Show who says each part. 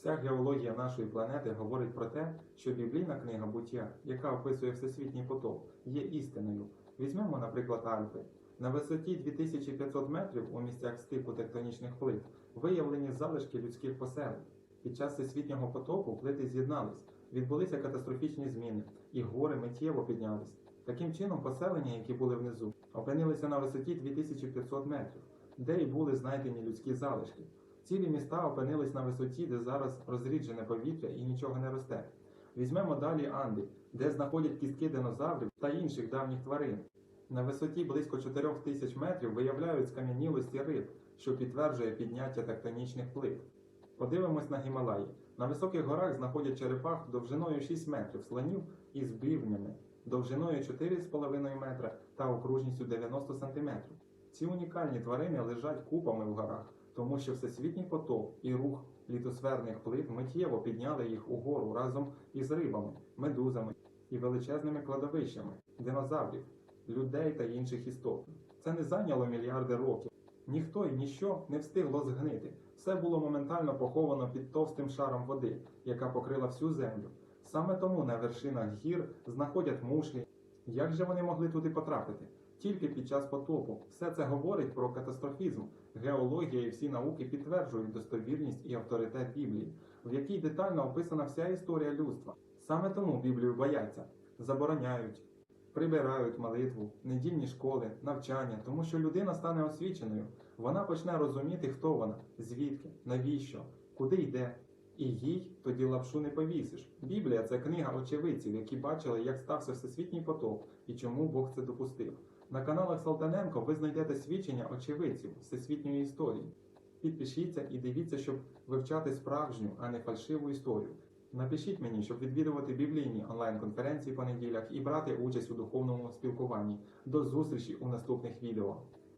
Speaker 1: Вся геологія нашої планети говорить про те, що біблійна книга буття, яка описує всесвітній потоп, є істиною. Візьмемо, наприклад, Альпи. На висоті 2500 метрів у місцях стику тектонічних плит виявлені залишки людських поселень. Під час всесвітнього потопу плити з'єднались, відбулися катастрофічні зміни, і гори миттєво піднялись. Таким чином, поселення, які були внизу, опинилися на висоті 2500 метрів, де й були знайдені людські залишки. Цілі міста опинились на висоті, де зараз розріджене повітря і нічого не росте. Візьмемо далі Анди, де знаходять кістки динозаврів та інших давніх тварин. На висоті близько 4 тисяч метрів виявляють скам'янілості риб, що підтверджує підняття тектонічних плит. Подивимось на Гімалаї. На високих горах знаходять черепах довжиною 6 метрів, слонів із бівнями, довжиною 4,5 метра та окружністю 90 см. Ці унікальні тварини лежать купами в горах, тому що всесвітній потоп і рух літосферних плит миттєво підняли їх угору разом із рибами, медузами і величезними кладовищами, динозаврів, людей та інших істот. Це не зайняло мільярди років. Ніхто і ніщо не встигло згнити. Все було моментально поховано під товстим шаром води, яка покрила всю землю. Саме тому на вершинах гір знаходять мушлі. Як же вони могли туди потрапити? Тільки під час потопу. Все це говорить про катастрофізм. Геологія і всі науки підтверджують достовірність і авторитет Біблії, в якій детально описана вся історія людства. Саме тому Біблію бояться, забороняють, прибирають молитву, недільні школи, навчання, тому що людина стане освіченою. Вона почне розуміти, хто вона, звідки, навіщо, куди йде. І їй тоді лапшу не повісиш. Біблія це книга очевидців, які бачили, як стався всесвітній потоп і чому Бог це допустив. На каналах Салтаненко ви знайдете свідчення очевидців всесвітньої історії. Підпишіться і дивіться, щоб вивчати справжню, а не фальшиву історію. Напишіть мені, щоб відвідувати біблійні онлайн-конференції по неділях і брати участь у духовному спілкуванні. До зустрічі у наступних відео.